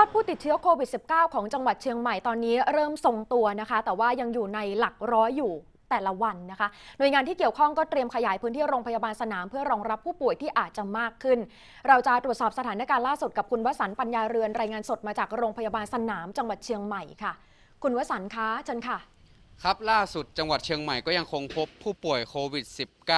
อดผู้ติดเชื้อโควิด -19 ของจังหวัดเชียงใหม่ตอนนี้เริ่มทรงตัวนะคะ แต่ว่ายังอยู่ในหลักร้อยอยู่แต่ละวันนะคะ หน่วยงานที่เกี่ยวข้องก็เตรียมขยายพื้นที่โรงพยาบาลสนาม เพื่อรองรับผู้ป่วยที่อาจจะมากขึ้น เราจะตรวจสอบสถานการณ์ล่าสุดกับคุณวสันต์ปัญญาเรือนรายงานสดมาจากโรงพยาบาลสนาม จังหวัดเชียงใหม่ค่ะ คุณวสันต์คะเชิญค่ะ ครับล่าสุดจังหวัดเชียงใหม่ก็ยังคงพบผู้ป่วยโควิด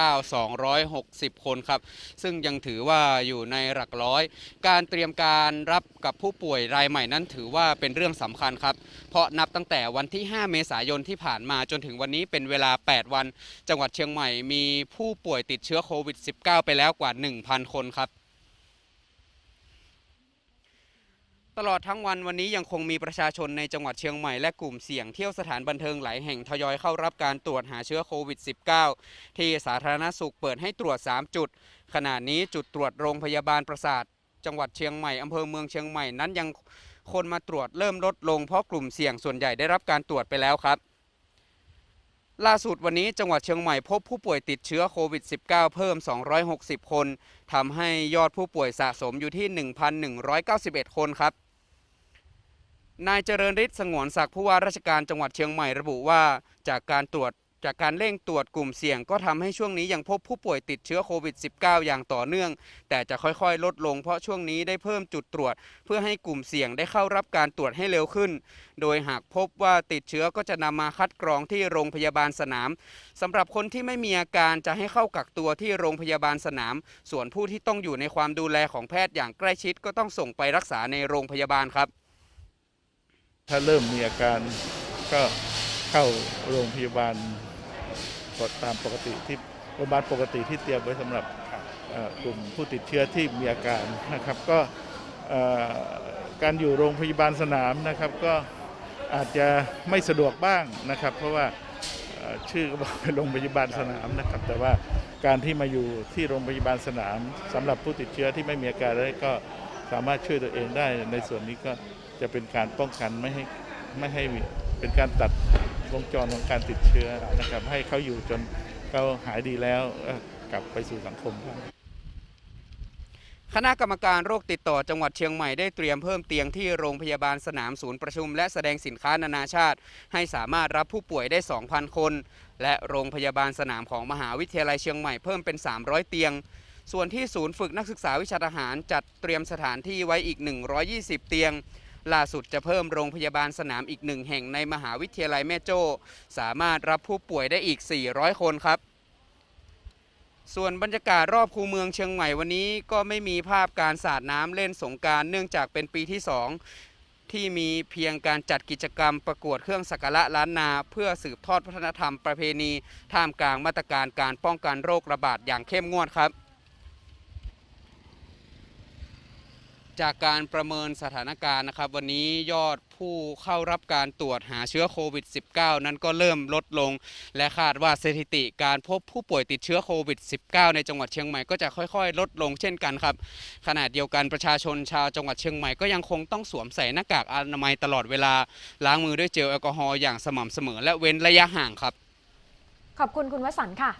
-19 260 คนครับ ซึ่งยังถือว่าอยู่ในหลักร้อย การเตรียมการรับกับผู้ป่วยรายใหม่นั้นถือว่าเป็นเรื่องสำคัญครับ เพราะนับตั้งแต่วันที่ 5 เมษายนที่ผ่านมาจนถึงวันนี้เป็นเวลา 8 วัน จังหวัดเชียงใหม่มีผู้ป่วยติดเชื้อโควิด -19 ไปแล้วกว่า 1,000 คนครับ ตลอดทั้งวันวันนี้ยังคงมีประชาชนในจังหวัดเชียงใหม่และกลุ่มเสี่ยงเที่ยวสถานบันเทิงหลายแห่งทยอยเข้ารับการตรวจหาเชื้อโควิด -19 ที่สาธารณสุขเปิดให้ตรวจ 3 จุด ขณะนี้จุดตรวจโรงพยาบาลประสาท จังหวัดเชียงใหม่อำเภอเมืองเชียงใหม่นั้นยังคนมาตรวจเริ่มลดลง เพราะกลุ่มเสี่ยงส่วนใหญ่ได้รับการตรวจไปแล้วครับ ล่าสุดวันนี้จังหวัดเชียงใหม่พบผู้ป่วยติดเชื้อโควิด -19 เพิ่ม 260 คนทำให้ยอดผู้ป่วยสะสมอยู่ที่ 1,191 คนครับ นายเจริญฤทธิ์สงวนศักดิ์ผู้ว่าราชการจังหวัดเชียงใหม่ระบุว่า จากการตรวจจากการเร่งตรวจกลุ่มเสี่ยงก็ทำให้ช่วงนี้ยังพบผู้ป่วยติดเชื้อโควิด -19 อย่างต่อเนื่อง แต่จะค่อยๆ ลดลงเพราะช่วงนี้ได้เพิ่มจุดตรวจ เพื่อให้กลุ่มเสี่ยงได้เข้ารับการตรวจให้เร็วขึ้น โดยหากพบว่าติดเชื้อก็จะนำมาคัดกรองที่โรงพยาบาลสนามสำหรับคนที่ไม่มีอาการจะให้เข้ากักตัวที่โรงพยาบาลสนาม ส่วนผู้ที่ต้องอยู่ในความดูแลของแพทย์อย่างใกล้ชิดก็ต้องส่งไปรักษาในโรงพยาบาลครับ ถ้าเริ่มมีอาการก็เข้าโรงพยาบาลตามปกติที่โรงพยาบาลปกติที่เตรียมไว้สำหรับกลุ่มผู้ติดเชื้อที่มีอาการนะครับ ก็การอยู่โรงพยาบาลสนามนะครับ ก็อาจจะไม่สะดวกบ้างนะครับ เพราะว่าชื่อก็บอกเป็นโรงพยาบาลสนามนะครับ แต่ว่าการที่มาอยู่ที่โรงพยาบาลสนามสำหรับผู้ติดเชื้อที่ไม่มีอาการได้วก็สามารถช่วยตัวเองได้ในส่วนนี้ก็ จะเป็นการป้องกันไม่ให้ไม่ให้เป็นการตัดวงจรของการติดเชื้อนะครับ ให้เขาอยู่จนเขาหายดีแล้วกลับไปสู่สังคมคณะกรรมการโรคติดต่อจังหวัดเชียงใหม่ได้เตรียมเพิ่มเตียงที่โรงพยาบาลสนามศูนย์ประชุม และแสดงสินค้านานาชาติ ให้สามารถรับผู้ป่วยได้ 2,000 คน และโรงพยาบาลสนามของมหาวิทยาลัยเชียงใหม่เพิ่มเป็น 300 เตียง ส่วนที่ศูนย์ฝึกนักศึกษาวิชาทหารจัดเตรียมสถานที่ไว้อีก 120 เตียง ล่าสุดจะเพิ่มโรงพยาบาลสนามอีกหนึ่งแห่งในมหาวิทยาลัยแม่โจ้ สามารถรับผู้ป่วยได้อีก 400 คนครับ ส่วนบรรยากาศรอบคูเมืองเชียงใหม่วันนี้ก็ไม่มีภาพการสาดน้ำเล่นสงการเนื่องจากเป็นปีที่ 2ที่มีเพียงการจัดกิจกรรมประกวดเครื่องสักการะล้านนา เพื่อสืบทอดวัฒนธรรมประเพณี ท่ามกลางมาตรการการป้องกันโรคระบาดอย่างเข้มงวดครับ จากการประเมินสถานการณ์นะครับ วันนี้ยอดผู้เข้ารับการตรวจหาเชื้อโควิด -19 นั้นก็เริ่มลดลง และคาดว่าสถิติการพบผู้ป่วยติดเชื้อโควิด -19 ในจังหวัดเชียงใหม่ก็จะค่อยๆ ลดลงเช่นกันครับขณะเดียวกันประชาชนชาวจังหวัดเชียงใหม่ก็ยังคงต้องสวมใส่หน้ากากอนามัยตลอดเวลาล้างมือด้วยเจลแอลกอฮอล์อย่างสม่ำเสมอ และเว้นระยะห่างครับ ขอบคุณคุณวสันต์ค่ะ